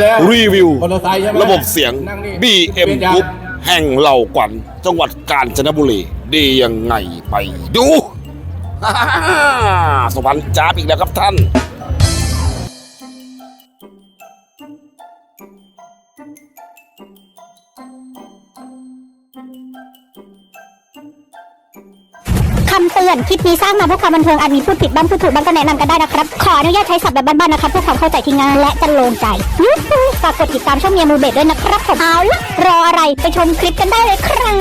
แล้วรีวิวมอเตอร์ไซค์ใช่ไหมระบบเสียงนั่งนี่ BM เป็นยางกรุ๊ปแห่งเหล่าขวัญจังหวัดกาญจนบุรี ดียังไงไปดูฮ่าสุพรรณจ้าบอีกแล้วครับท่าน คำเตือน คลิปนี้สร้างมาเพื่อความบันเทิงอาจมีพูดผิดบ้างพูดถูกบ้างก็แนะนำกันได้นะครับ ขออนุญาตใช้ศัพท์แบบบ้านๆนะครับเพื่อความเข้าใจที่ง่ายและจะโลงใจยูฮูฝากกดติดตามช่องเมียมูเบดด้วยนะครับผมเอาละรออะไรไปชมคลิปกันได้เลยครับ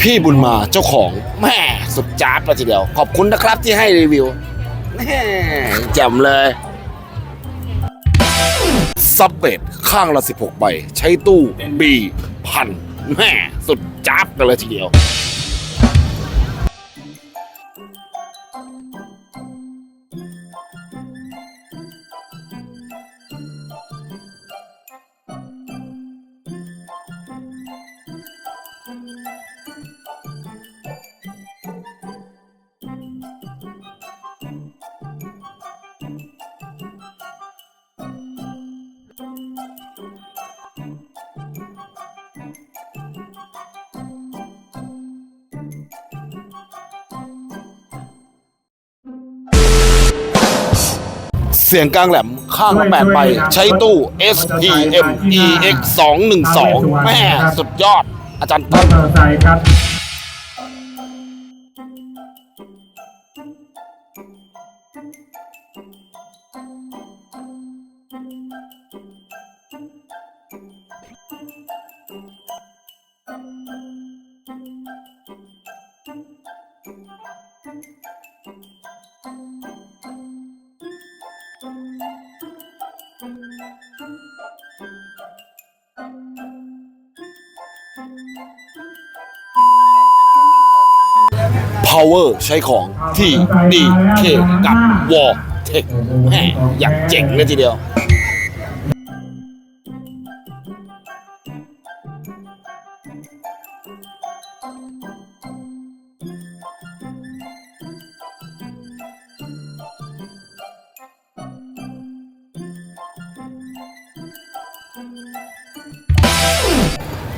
พี่บุญมาเจ้าของแม่สุดจ้าบเลยทีเดียว ขอบคุณนะครับที่ให้รีวิวแม่แจ่มเลยซับเบดข้างละ 16 ใบ ใช้ตู้บีพันแม่สุดจ้าบกันเลยทีเดียว เสียงกลางแหลมข้างละแปดใบใช้ตู้ SPM EX 212แม่สุดยอดอาจารย์มอต้น Power ใช้ของที่ DK กับ w a r Tech แม่อยากเจ๋งเลยทีเดียว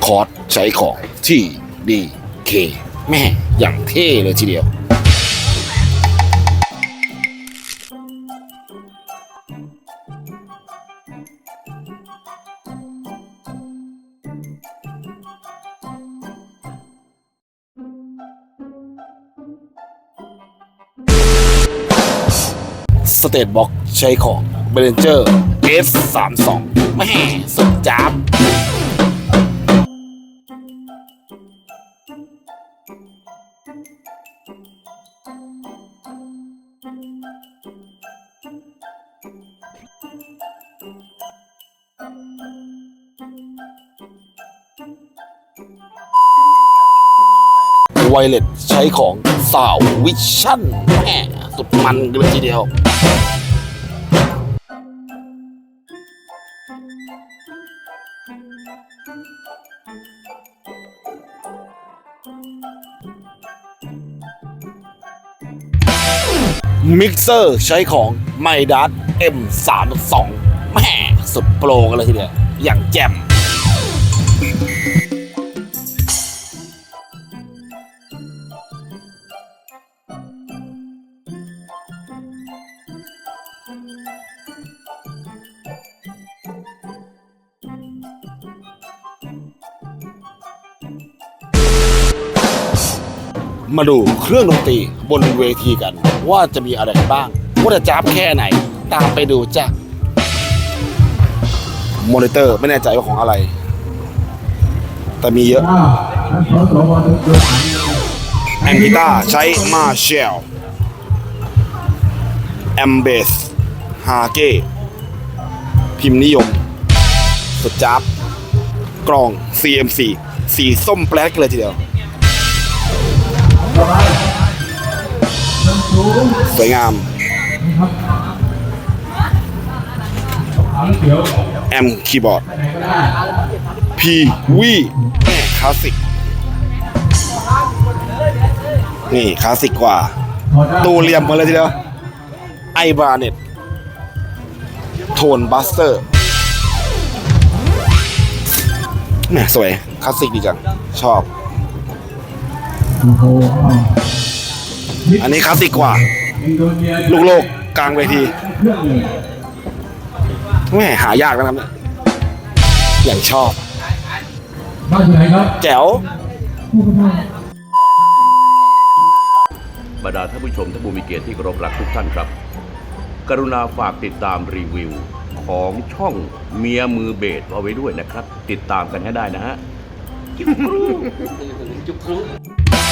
คอร์สใช้ของที่ DK แม่อย่างเท่เลยทีเดียว สเตทบ็อกใช้ของเบรนเจอร์ S32 แม่สุดจับ ไวเลสใช้ของสาววิชั่นแม่สุดมันกันเลยทีเดียวมิกเซอร์ใช้ของไมดัส M32 แม่สุดโปรกันเลยทีเดียวอย่างแจ่ม มาดูเครื่องดนตรีบนเวทีกัน ว่าจะมีอะไรบ้างว่าจะจับแค่ไหน ตามไปดูจ้ะมอนิเตอร์ไม่แน่ใจว่าของอะไร แต่มีเยอะ แอมกีตาร์ใช้มาเชลแอมเบสฮาเก้พิมพ์นิยมสุดจับกล่อง CMC สีส้มแปลกเลยทีเดียว สวยงาม แอมคีย์บอร์ด พีวีแม่คลาสสิก นี่คลาสสิกกว่า ตูเหลี่ยมมาเลยทีเดียว ไอบาเน็ต โทนบัสเตอร์แหมสวย คลาสสิกดีจัง ชอบ อันนี้คลาสสิกกว่า ลูกโลกกลางเวทีแหมหายากนะครับเนี่ยอย่างชอบบ้านอยู่ไหนครับแจ๋วบรรดาท่านผู้ชมท่านผู้มีเกียรติที่เคารพรักทุกท่านครับ กรุณาฝากติดตามรีวิวของช่องเมียมือเบสเอาไว้ด้วยนะครับ ติดตามกันให้ได้นะฮะ